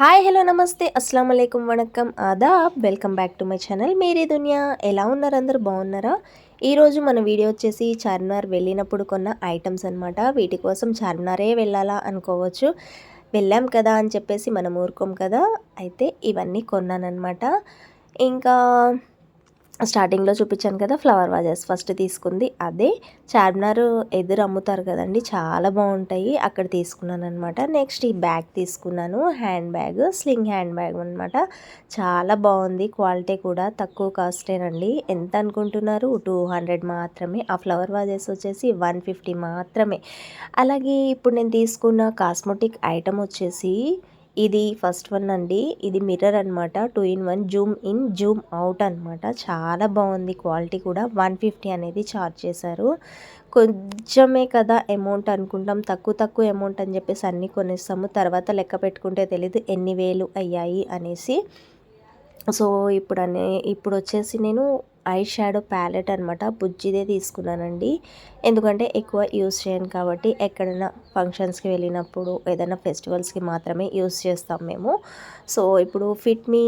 Hi hello నమస్తే. అస్సలం అయికం వణకం Aadab. Welcome back to my channel Meri Duniya. ఎలా ఉన్నారు అందరు? బాగున్నారా? ఈరోజు మన వీడియో వచ్చేసి చార్మినార్ వెళ్ళినప్పుడు కొన్న ఐటమ్స్ అనమాట వీటి కోసం చార్మినారే వెళ్ళాలా అనుకోవచ్చు. వెళ్ళాం కదా అని చెప్పేసి మనం ఊరుకోం కదా. అయితే ఇవన్నీ కొన్నానమాట ఇంకా స్టార్టింగ్లో చూపించాను కదా ఫ్లవర్ వాజెస్. ఫస్ట్ తీసుకుంది అదే. చార్మినార్ ఎదురు అమ్ముతారు కదండి చాలా బాగుంటాయి. అక్కడ తీసుకున్నాను అనమాట నెక్స్ట్ ఈ బ్యాగ్ తీసుకున్నాను hand bag sling hand bag అనమాట చాలా బాగుంది క్వాలిటీ కూడా తక్కువ కాస్టేనండి. ఎంత అనుకుంటున్నారు? టూ హండ్రెడ్ మాత్రమే. ఆ ఫ్లవర్ వాజెస్ వచ్చేసి వన్ ఫిఫ్టీ మాత్రమే. అలాగే ఇప్పుడు నేను తీసుకున్న కాస్మెటిక్ ఐటమ్ వచ్చేసి ఇది ఫస్ట్ వన్ అండి. ఇది మిర్రర్ అనమాట two in one zoom in zoom out అనమాట చాలా బాగుంది క్వాలిటీ కూడా. వన్ ఫిఫ్టీ అనేది ఛార్జ్ చేశారు. కొంచెమే కదా అమౌంట్ అనుకుంటాం. తక్కువ తక్కువ అమౌంట్ అని చెప్పేసి అన్నీ కొనేస్తాము. తర్వాత లెక్క పెట్టుకుంటే తెలీదు ఎన్ని వేలు అయ్యాయి అనేసి. సో ఇప్పుడు అనే ఇప్పుడు వచ్చేసి నేను ఐ షాడో ప్యాలెట్ అనమాట బుజ్జిదే తీసుకున్నానండి. ఎందుకంటే ఎక్కువ యూస్ చేయను కాబట్టి ఎక్కడైనా ఫంక్షన్స్కి వెళ్ళినప్పుడు ఏదైనా ఫెస్టివల్స్కి మాత్రమే యూస్ చేస్తాం మేము. సో ఇప్పుడు ఫిట్ మీ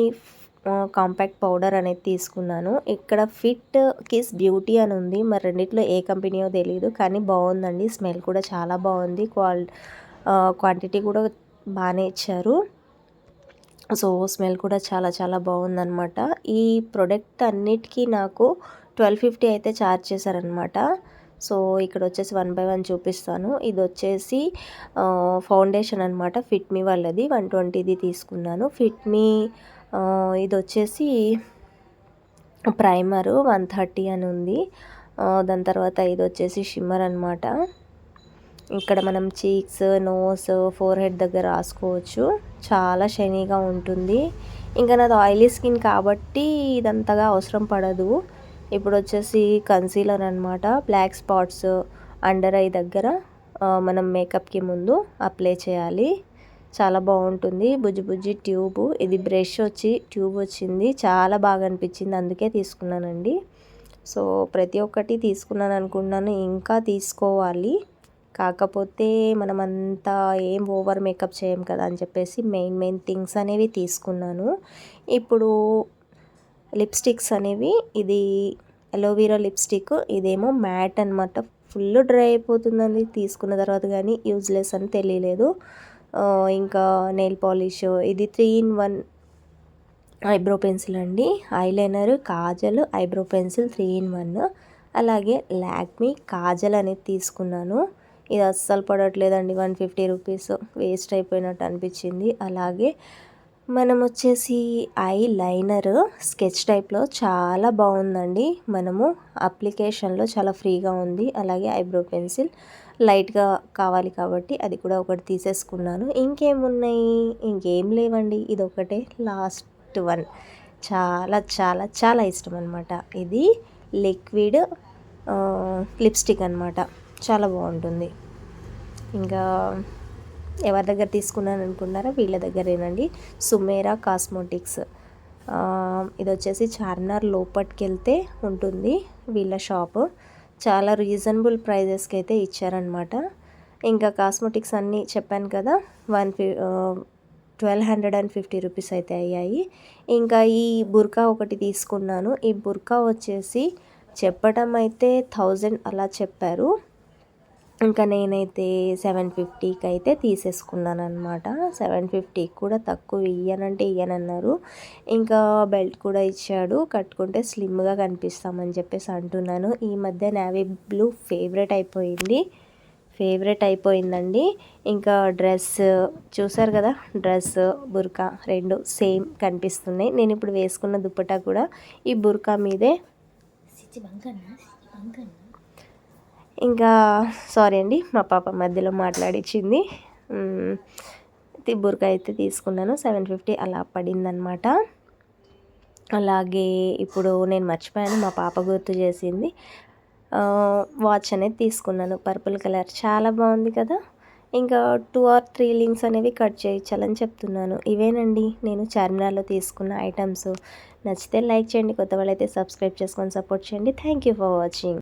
కాంపాక్ట్ పౌడర్ అనేది తీసుకున్నాను. ఇక్కడ ఫిట్ కిస్ బ్యూటీ అని ఉంది. మరి రెండిట్లో ఏ కంపెనీయో తెలియదు కానీ బాగుందండి. స్మెల్ కూడా చాలా బాగుంది. క్వాల్ క్వాంటిటీ కూడా బాగానే ఇచ్చారు. సో స్మెల్ కూడా చాలా చాలా బాగుందనమాట ఈ ప్రోడక్ట్ అన్నిటికీ నాకు ట్వెల్వ్ ఫిఫ్టీ అయితే ఛార్జ్ చేశారనమాట సో ఇక్కడ వచ్చేసి వన్ బై వన్ చూపిస్తాను. ఇది వచ్చేసి ఫౌండేషన్ అనమాట ఫిట్మీ వాళ్ళది. వన్ ట్వంటీది తీసుకున్నాను. ఫిట్మీ ఇది వచ్చేసి ప్రైమరు వన్ థర్టీ అని ఉంది. దాని తర్వాత ఇది వచ్చేసి షిమ్మర్ అనమాట ఇక్కడ మనం చీక్స్ నోస్ ఫోర్ హెడ్ దగ్గర రాసుకోవచ్చు. చాలా షైనీగా ఉంటుంది. ఇంకా నాది ఆయిలీ స్కిన్ కాబట్టి ఇదంతగా అవసరం పడదు. ఇప్పుడు వచ్చేసి కన్సీలర్ అనమాట బ్లాక్ స్పాట్స్ అండర్ ఐ దగ్గర మనం మేకప్కి ముందు అప్లై చేయాలి. చాలా బాగుంటుంది. బుజ్జి బుజ్జి ట్యూబ్ ఇది బ్రష్ వచ్చి ట్యూబ్ వచ్చింది. చాలా బాగా అనిపించింది. అందుకే తీసుకున్నానండి. సో ప్రతి ఒక్కటి తీసుకున్నాను అనుకున్నాను ఇంకా తీసుకోవాలి. కాకపోతే మనమంతా ఏం ఓవర్ మేకప్ చేయం కదా అని చెప్పేసి మెయిన్ మెయిన్ థింగ్స్ అనేవి తీసుకున్నాను. ఇప్పుడు లిప్స్టిక్స్ అనేవి ఇది అలోవీరా లిప్స్టిక్ ఇదేమో మ్యాట్ అనమాట ఫుల్ డ్రై అయిపోతుందండి తీసుకున్న తర్వాత కానీ యూజ్లెస్ అని తెలియలేదు. ఇంకా నెయిల్ పాలిష్ ఇది three in one eyebrow pencil అండి. Eyeliner kajal eyebrow pencil three in one. అలాగే లాక్మీ కాజల్ అనేది తీసుకున్నాను. ఇది అస్సలు పడట్లేదండి వన్ ఫిఫ్టీ రూపీస్ వేస్ట్ అయిపోయినట్టు అనిపించింది. అలాగే మనం వచ్చేసి ఐ లైనర్ స్కెచ్ టైప్లో చాలా బాగుందండి. మనము అప్లికేషన్లో చాలా ఫ్రీగా ఉంది. అలాగే ఐబ్రో పెన్సిల్ లైట్గా కావాలి కాబట్టి అది కూడా ఒకటి తీసేసుకున్నాను. ఇంకేమున్నాయి? ఇంకేం లేవండి. ఇది ఒకటే లాస్ట్ వన్. చాలా చాలా చాలా ఇష్టం అనమాట ఇది లిక్విడ్ లిప్స్టిక్ అనమాట చాలా బాగుంటుంది. ఇంకా ఎవరి దగ్గర తీసుకున్నాను అనుకున్నారా వీళ్ళ దగ్గరేనండి. సుమేరా కాస్మోటిక్స్. ఇది వచ్చేసి చార్మినార్ లోపలికి వెళ్తే ఉంటుంది వీళ్ళ షాపు. చాలా రీజనబుల్ ప్రైజెస్కి అయితే ఇచ్చారనమాట ఇంకా కాస్మెటిక్స్ అన్నీ చెప్పాను కదా వన్ ఫి twelve hundred and fifty rupees అయితే అయ్యాయి. ఇంకా ఈ బుర్కా ఒకటి తీసుకున్నాను. ఈ బుర్కా వచ్చేసి చెప్పటం అయితే థౌజండ్ అలా చెప్పారు. ఇంకా నేనైతే సెవెన్ ఫిఫ్టీకి అయితే తీసేసుకున్నాను అనమాట సెవెన్ ఫిఫ్టీకి కూడా తక్కువ ఇయ్యనంటే ఇయ్యనన్నారు. ఇంకా బెల్ట్ కూడా ఇచ్చాడు. కట్టుకుంటే స్లిమ్గా కనిపిస్తామని చెప్పేసి అంటున్నాను. ఈ మధ్య నావీ బ్లూ ఫేవరెట్ అయిపోయింది. ఫేవరెట్ అయిపోయిందండి. ఇంకా డ్రెస్ చూసారు కదా? డ్రెస్ బుర్కా రెండు సేమ్ కనిపిస్తున్నాయి. నేను ఇప్పుడు వేసుకున్న దుప్పటా కూడా ఈ బుర్కా మీదే. ఇంకా సారీ అండి మా పాప మధ్యలో మాట్లాడిచ్చింది. బుర్కా అయితే తీసుకున్నాను సెవెన్ ఫిఫ్టీ అలా పడిందనమాట అలాగే ఇప్పుడు నేను మర్చిపోయాను మా పాప గుర్తు చేసింది. వాచ్ అనేది తీసుకున్నాను పర్పుల్ కలర్. చాలా బాగుంది కదా. ఇంకా టూ ఆర్ త్రీ లింక్స్ అనేవి కట్ చేయించాలని చెప్తున్నాను. ఇవేనండి నేను చార్మినార్లో తీసుకున్న ఐటమ్స్. నచ్చితే లైక్ చేయండి కొత్త వాళ్ళైతే సబ్స్క్రైబ్ చేసుకొని సపోర్ట్ చేయండి. Thank you for watching.